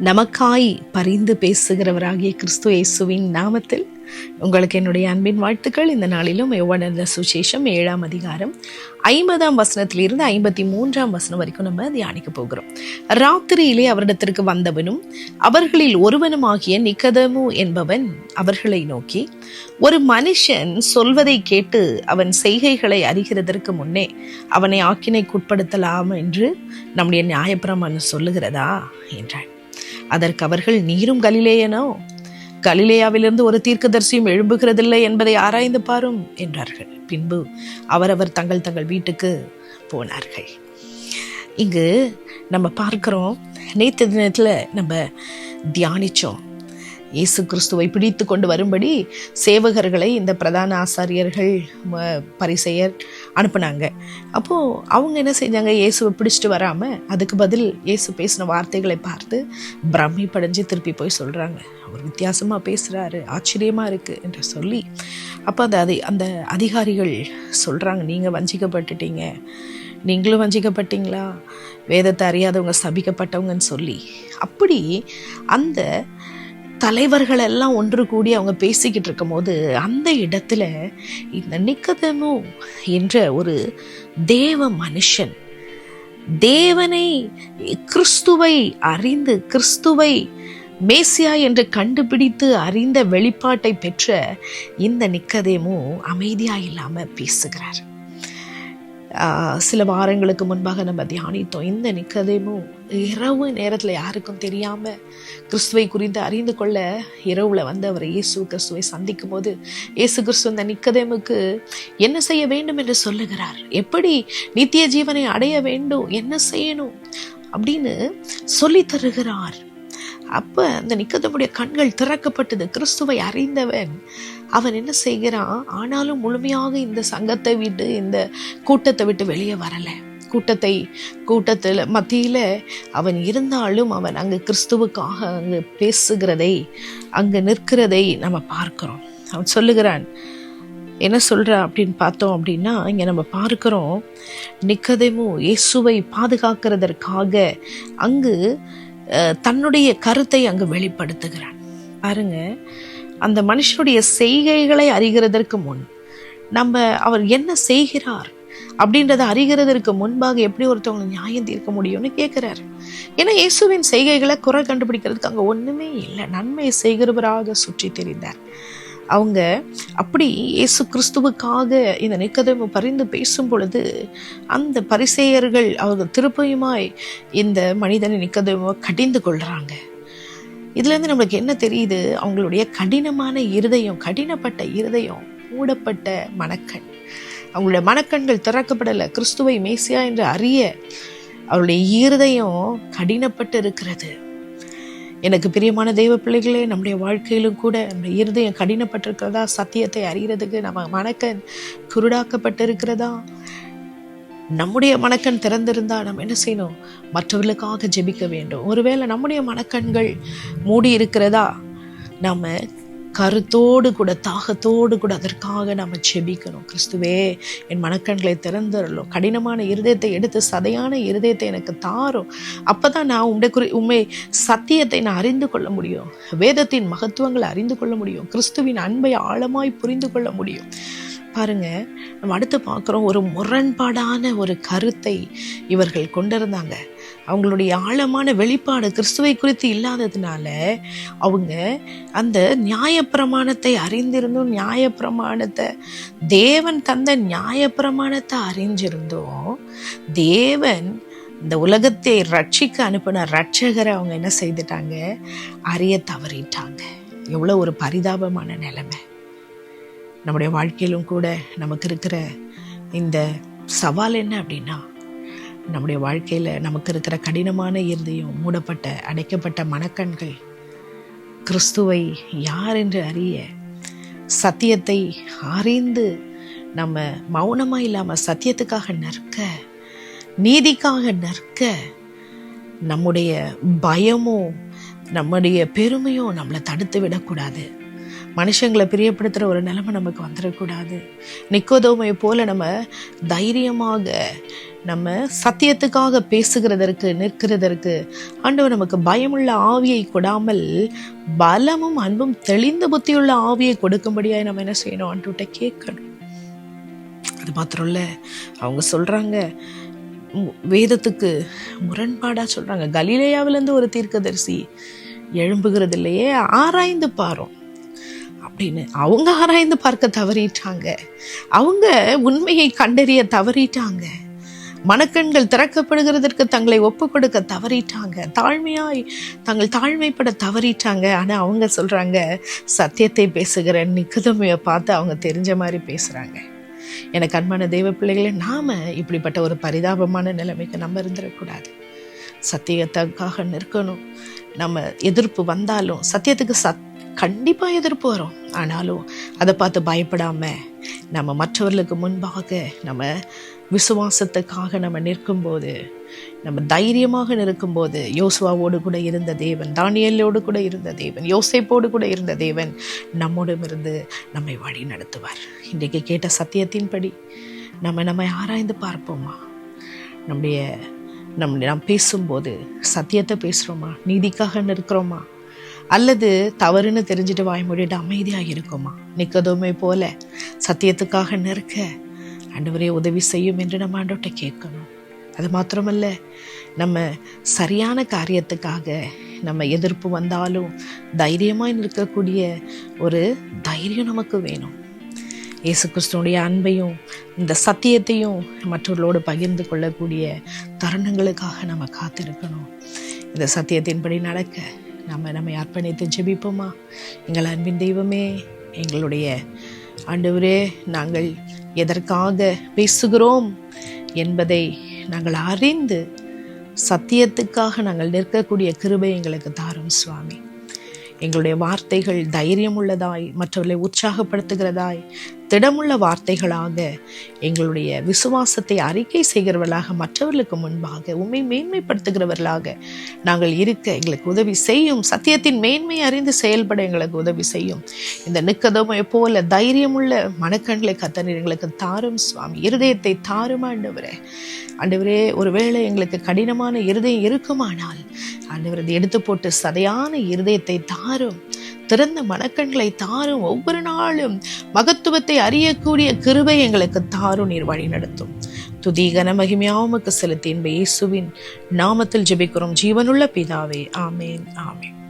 நமக்காய் பரிந்து பேசுகிறவராகிய கிறிஸ்து இயேசுவின் நாமத்தில் உங்களுக்கு என்னுடைய அன்பின் வாழ்த்துக்கள். இந்த நாளிலும் யோவானந்த சுசேஷம் ஏழாம் அதிகாரம் ஐம்பதாம் வசனத்திலிருந்து ஐம்பத்தி மூன்றாம் வசனம் வரைக்கும் நம்ம தியானிக்க போகிறோம். ராத்திரியிலே அவரிடத்திற்கு வந்தவனும் அவர்களில் ஒருவனுமாகிய நிக்கதமு என்பவன் அவர்களை நோக்கி ஒரு மனுஷன் சொல்வதை கேட்டு அவன் செய்கைகளை அறிகிறதற்கு முன்னே அவனை ஆக்கினைக்குட்படுத்தலாம் என்று நம்முடைய நியாயப்பிரமாணம் சொல்லுகிறதா? என்றான். அதற்கு அவர்கள் நீரும் கலிலேயனோ? கலிலேயாவிலிருந்து ஒரு தீர்க்கதரிசியும் எழும்புகிறதில்லை என்பதை ஆராய்ந்து பாரும் என்றார்கள். பின்பு அவரவர் தங்கள் தங்கள் வீட்டுக்கு போனார்கள். இங்கு நம்ம பார்க்குறோம் நேற்று தினத்தில் நம்ம தியானிச்சோம். இயேசு கிறிஸ்துவை பிடித்து கொண்டு வரும்படி சேவகர்களை இந்த பிரதான ஆசாரியர்கள் பரிசெயர் அனுப்புனாங்க. அப்போது அவங்க என்ன செஞ்சாங்க? இயேசுவை பிடிச்சிட்டு வராமல் அதுக்கு பதில் இயேசு பேசின வார்த்தைகளை பார்த்து பிரமிப்படைஞ்சு திருப்பி போய் சொல்கிறாங்க அவர் வித்தியாசமாக பேசுகிறாரு ஆச்சரியமாக இருக்குது என்று சொல்லி. அப்போ அந்த அதை அந்த அதிகாரிகள் சொல்கிறாங்க நீங்கள் வஞ்சிக்கப்பட்டுட்டீங்க. நீங்களும் வஞ்சிக்கப்பட்டீங்களா? வேதத்தை அறியாதவங்க சபிக்கப்பட்டவங்கன்னு சொல்லி. அப்படி அந்த தலைவர்கள் எல்லாம் ஒன்று கூடி அவங்க பேசிக்கிட்டு இருக்கும்போது அந்த இடத்துல இந்த நிக்கதமு என்ற ஒரு தேவ மனுஷன் தேவனை கிறிஸ்துவை அறிந்து கிறிஸ்துவை மேசியா என்று கண்டுபிடித்து அறிந்த வெளிப்பாட்டை பெற்ற இந்த நிக்கதேமு அமைதியாக இல்லாமல் பேசுகிறார். சில வாரங்களுக்கு முன்பாக நம்ம தியானித்தோம். இந்த நிக்கதையும் இரவு நேரத்தில் யாருக்கும் தெரியாமல் கிறிஸ்துவை குறித்து அறிந்து கொள்ள இரவில் வந்து அவர் இயேசு கிறிஸ்துவை சந்திக்கும் போது இயேசு கிறிஸ்து இந்த நிக்கதேமுக்கு என்ன செய்ய வேண்டும் என்று சொல்லுகிறார்? எப்படி நித்திய ஜீவனை அடைய வேண்டும்? என்ன செய்யணும்? அப்படின்னு சொல்லி தருகிறார். அப்ப அந்த நிக்கதமுடைய கண்கள் திறக்கப்பட்டது. கிறிஸ்துவை அறிந்தவன் அவன் என்ன செய்கிறான்? ஆனாலும் முழுமையாக இந்த சங்கத்தை விட்டு இந்த கூட்டத்தை விட்டு வெளியே வரலை. கூட்டத்தை கூட்டத்தில் மத்தியில அவன் இருந்தாலும் அவன் அங்கு கிறிஸ்துவுக்காக அங்கு பேசுகிறதை அங்கு நிற்கிறதை நம்ம பார்க்கிறோம். அவன் சொல்லுகிறான் என்ன சொல்ற? அப்படின்னு பார்த்தோம் அப்படின்னா இங்க நம்ம பார்க்கிறோம் நிக்கதைமோ இயேசுவை பாதுகாக்கிறதற்காக அங்கு தன்னுடைய கருத்தை அங்கு வெளிப்படுத்துகிறான். பாருங்க அந்த மனுஷனுடைய செய்கைகளை அறிகிறதற்கு முன் நம்ம அவர் என்ன செய்கிறார் அப்படின்றத அறிகிறதற்கு முன்பாக எப்படி ஒருத்தவங்க நியாயம் தீர்க்க முடியும்னு கேட்கிறார் ஏன்னா இயேசுவின் செய்கைகளை குறை கண்டுபிடிக்கிறதுக்கு அங்கே ஒன்றுமே இல்லை. நன்மையை செய்கிறவராக சுற்றி தெரிந்தார். அவங்க அப்படி இயேசு கிறிஸ்துவுக்காக இந்த நிக்கதேமு பரிந்து பேசும் பொழுது அந்த பரிசேயர்கள் அவங்க திருப்பியுமாய் இந்த மனிதனை நிக்கதேமுவை கடிந்து கொள்கிறாங்க இதுலேருந்து நம்மளுக்கு என்ன தெரியுது? அவங்களுடைய கடினமான இருதயம் கடினப்பட்ட இருதயம் மூடப்பட்ட மனக்கண். அவங்களுடைய மனக்கண்கள் திறக்கப்படலை. கிறிஸ்துவை மேசியா என்று அறிய அவருடைய இருதயம் கடினப்பட்டு இருக்கிறது எனக்கு பிரியமான தெய்வ பிள்ளைகளே நம்முடைய வாழ்க்கையிலும் கூட நம்முடைய இருதயம் கடினப்பட்டிருக்கிறதா? சத்தியத்தை அறிகிறதுக்கு நம்ம மணக்கன் குருடாக்கப்பட்டிருக்கிறதா? நம்முடைய மனக்கண் திறந்திருந்தா நம்ம என்ன செய்யணும்? மற்றவர்களுக்காக ஜெபிக்க வேண்டும். ஒருவேளை நம்முடைய மணக்கண்கள் மூடி இருக்கிறதா நம்ம கருத்தோடு கூட தாகத்தோடு கூட அதற்காக நம்ம செபிக்கணும். கிறிஸ்துவே என் மனக்கண்களை திறந்துடலும் கடினமான இருதயத்தை எடுத்து சதையான இருதயத்தை எனக்கு தாரும் அப்பதான் நான் உண்டை குறி உண்மை சத்தியத்தை நான் அறிந்து கொள்ள முடியும். வேதத்தின் மகத்துவங்களை அறிந்து கொள்ள முடியும். கிறிஸ்துவின் அன்பை ஆழமாய் புரிந்து கொள்ள முடியும். பாருங்க நம்ம அடுத்து பார்க்குறோம் ஒரு முரண்பாடான ஒரு கருத்தை இவர்கள் கொண்டிருந்தாங்க. அவங்களுடைய ஆழமான வெளிப்பாடு கிறிஸ்துவை குறித்து இல்லாததுனால அவங்க அந்த நியாயப்பிரமாணத்தை அறிந்திருந்தும் நியாயப்பிரமாணத்தை தேவன் தந்த நியாயப்பிரமாணத்தை அறிஞ்சிருந்தும் தேவன் இந்த உலகத்தை ரட்சிக்க அனுப்பின ரட்சகரை அவங்க என்ன செய்துட்டாங்க? அறிய தவறிட்டாங்க. எவ்வளோ ஒரு பரிதாபமான நிலைமை. நம்முடைய வாழ்க்கையிலும் கூட நமக்கு இருக்கிற இந்த சவால் என்ன அப்படின்னா நம்முடைய வாழ்க்கையில் நமக்கு இருக்கிற கடினமான இருதயம் மூடப்பட்ட அடைக்கப்பட்ட மனக்கண்கள் கிறிஸ்துவை யார் என்று அறிய சத்தியத்தை அறிந்து நம்ம மௌனமாக இல்லாமல் சத்தியத்துக்காக நிற்க நீதிக்காக நிற்க நம்முடைய பயமும் நம்முடைய பெருமையும் நம்மளை தடுத்து விடக்கூடாது. மனுஷங்களை பிரியப்படுத்துகிற ஒரு நிலைமை நமக்கு வந்துடக்கூடாது. நிக்கோதோமை போல் நம்ம தைரியமாக நம்ம சத்தியத்துக்காக பேசுகிறதற்கு நிற்கிறதற்கு ஆண்டவர் நமக்கு பயமுள்ள ஆவியை கொடாமல் பலமும் அன்பும் தெளிந்த புத்தியுள்ள ஆவியை கொடுக்கும்படியாக நம்ம என்ன செய்யணும்? ஆண்டுகிட்ட கேட்கணும். அது மாத்திரம் இல்லை அவங்க சொல்கிறாங்க வேதத்துக்கு முரண்பாடாக சொல்கிறாங்க கலிலேயாவிலேருந்து ஒரு தீர்க்கதரிசி எழும்புகிறது இல்லையே ஆராய்ந்து பாரோம். அப்படின்னு. அவங்க ஆராய்ந்து பார்க்க தவறிட்டாங்க. அவங்க உண்மையை கண்டறிய தவறிட்டாங்க. மனக்கண்கள் திறக்கப்படுகிறதற்கு தங்களை ஒப்பு கொடுக்க தவறிட்டாங்க. தாழ்மையாய் தங்கள் தாழ்மைப்பட தவறிட்டாங்க. ஆனால் அவங்க சொல்கிறாங்க சத்தியத்தை பேசுகிற நிக்குதமையை பார்த்து அவங்க தெரிஞ்ச மாதிரி பேசுகிறாங்க எனக்கு அன்பான தெய்வ பிள்ளைகளை நாம் இப்படிப்பட்ட ஒரு பரிதாபமான நிலைமைக்கு நம்ம இருந்துடக்கூடாது சத்தியத்துக்காக நிற்கணும். நம்ம எதிர்ப்பு வந்தாலும் சத்தியத்துக்கு சத் கண்டிப்பாக எதிர்ப்பு வரும். ஆனாலும் அதை பார்த்து பயப்படாமல் நம்ம மற்றவர்களுக்கு முன்பாக நம்ம விசுவாசத்துக்காக நம்ம நிற்கும்போது நம்ம தைரியமாக நிற்கும்போது யோசுவாவோடு கூட இருந்த தேவன் தானியலோடு கூட இருந்த தேவன் யோசைப்போடு கூட இருந்த தேவன் நம்மோடமிருந்து நம்மை வழி நடத்துவார். இன்றைக்கு கேட்ட சத்தியத்தின்படி நம்ம நம்மை ஆராய்ந்து பார்ப்போமா? நம்முடைய நம் நாம் பேசும்போது சத்தியத்தை பேசுகிறோமா நீதிக்காக நிற்கிறோமா? அல்லது தவறுன்னு தெரிஞ்சுட்டு வாய்மொழிட்டு அமைதியாக இருக்குமா? நிற்கதுமே போல. சத்தியத்துக்காக நிற்க. ஆண்டவரே உதவி செய்யும் என்று நம்ம ஆண்டோட்ட கேட்கணும். அது மாத்திரமல்ல நம்ம சரியான காரியத்துக்காக நம்ம எதிர்ப்பு வந்தாலும் தைரியமாக நிற்கக்கூடிய ஒரு தைரியம் நமக்கு வேணும். இயேசு கிறிஸ்துவனுடைய அன்பையும் இந்த சத்தியத்தையும் மற்றவர்களோடு பகிர்ந்து கொள்ளக்கூடிய தருணங்களுக்காக நம்ம காத்திருக்கணும். இந்த சத்தியத்தின்படி நடக்க நம்ம நம்மை அர்ப்பணித்து ஜெபிப்போமா? எங்கள் அன்பின் தெய்வமே எங்களுடைய ஆண்டவரே நாங்கள் எதற்காக பேசுகிறோம் என்பதை நாங்கள் அறிந்து சத்தியத்துக்காக நாங்கள் நிற்கக்கூடிய கிருபை எங்களுக்கு தாரும் சுவாமி. எங்களுடைய வார்த்தைகள் தைரியம் உள்ளதாய் மற்றவர்களை உற்சாகப்படுத்துகிறதாய் திடமுள்ள வார்த்தைகளாக எங்களுடைய விசுவாசத்தை அறிக்கை செய்கிறவர்களாக மற்றவர்களுக்கு முன்பாக உண்மை மேன்மைப்படுத்துகிறவர்களாக நாங்கள் இருக்க எங்களுக்கு உதவி செய்யும் சத்தியத்தின் மேன்மை அறிந்து செயல்பட எங்களுக்கு உதவி செய்யும். இந்த நிக்கதமை போல தைரியமுள்ள மனக்கண்களை கத்தனர் எங்களுக்கு தாரும் சுவாமி. இருதயத்தை தாரும் ஆண்டவரே? ஆண்டவரே ஒருவேளை எங்களுக்கு கடினமான இருதயம் இருக்குமானால் ஆண்டவர் அதை எடுத்து போட்டு சதையான இருதயத்தை தாரும் திறந்த மனக்கண்களை தாரும் ஒவ்வொரு நாளும் மகத்துவத்தை அறியக்கூடிய கிருபை எங்களுக்கு தாரும் நீர் வழி நடத்தும். துதி கனமகிமையாவுக்கு செலுத்தி இயேசுவின் நாமத்தில் ஜெபிக்கிறோம். ஜீவனுள்ள பிதாவே ஆமேன் ஆமேன்.